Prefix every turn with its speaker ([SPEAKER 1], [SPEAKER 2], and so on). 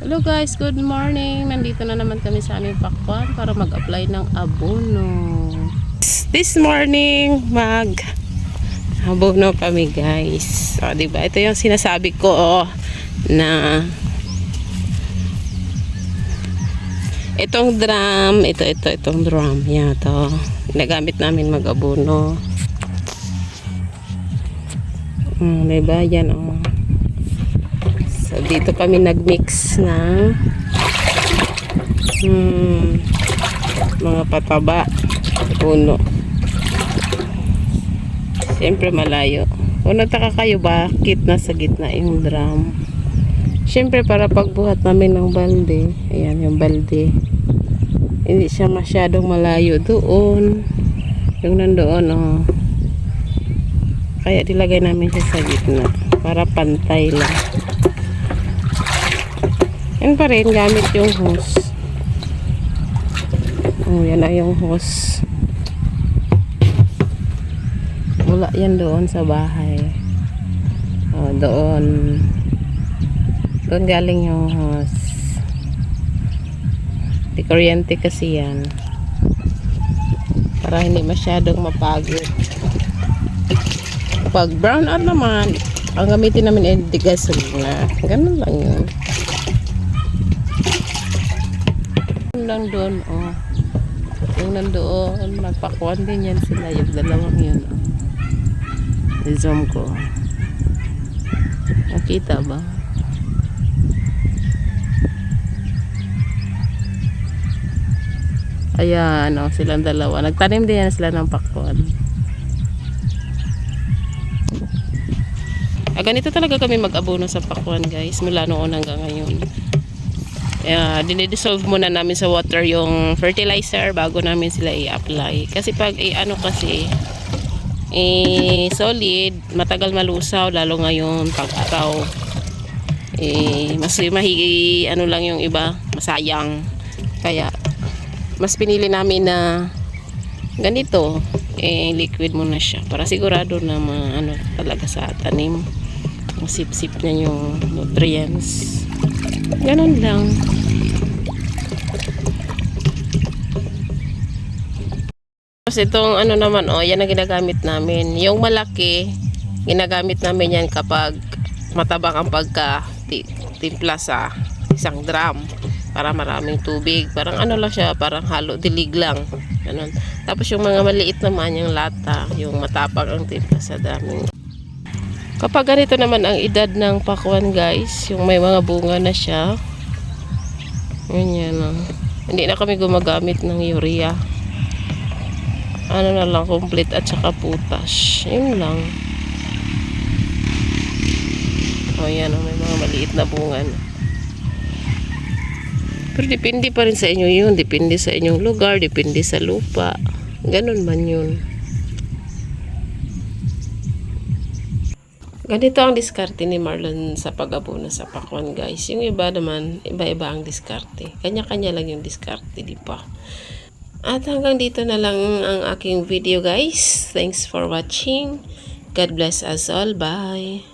[SPEAKER 1] Hello guys, good morning. Nandito na naman kami sa aming pakwan para mag-apply ng abono. This morning, mag abono kami guys. O, di ba? Ito yung sinasabi ko oh, na itong drum, ito, ito, itong drum. Yan, to. Ginagamit namin mag-abono. Hmm, di ba? Yan, oh. Dito kami nagmix ng hmm, mga pataba, puno. Siyempre malayo. Kung nataka kayo, bakit nasa gitna yung drum? Siyempre para pagbuhat namin ng balde, ayan yung balde, hindi siya masyadong malayo doon. Yung nandoon, oh. Kaya dilagay namin siya sa gitna para pantay lang. Yan pa rin, gamit yung hose. Oh, yan na yung hose. Wala yan doon sa bahay. Oh, doon. Doon galing yung hose. Di kuryente kasi yan. Para hindi masyadong mapagod. Pag brown out naman, ang gamitin namin ay di gasolina. Ganun lang yun. Lang doon, oh. Yung nandoon, magpakuan din yan sila. Yung dalawang yun, oh. I-zoom ko. Nakita ba? Ayan, oh, silang dalawa. Nagtanim din yan sila ng pakwan. Ah, ganito talaga kami mag-abono sa pakwan, guys. Mula noon hanggang ngayon. Uh, dinidissolve muna namin sa water yung fertilizer bago namin sila i-apply. Kasi pag i-ano kasi eh, solid, matagal malusaw lalo ngayon pag-araw. Eh, mas mahigi ano lang yung iba, masayang. Kaya mas pinili namin na ganito, eh liquid muna siya para sigurado na ma, ano talaga sa tanim. Masip-sip niya yung nutrients. Ganun lang. Tapos itong ano naman, oh, yan ang ginagamit namin. Yung malaki, ginagamit namin yan kapag matabang ang pagka ti- timpla sa isang drum para maraming tubig. Parang ano lang siya, parang halo dilig lang. Ganun. Tapos yung mga maliit naman, yung lata, yung matapang ang timpla sa drum. Kapag ganito naman ang edad ng pakwan guys, yung may mga bunga na siya, ganyan lang. Hindi na kami gumagamit ng urea. Ano na lang, complete at saka potash. Yun lang. O yan, oh, may mga maliit na bunga na. Pero depende pa rin sa inyo yun. Depende sa inyong lugar, depende sa lupa. Ganun man yun. Ganito ang diskarte ni Marlon sa pag-abono sa pakwan guys. Yung iba naman, iba-iba ang diskarte. Kanya-kanya lang yung diskarte, di pa. At hanggang dito na lang ang aking video guys. Thanks for watching. God bless us all. Bye.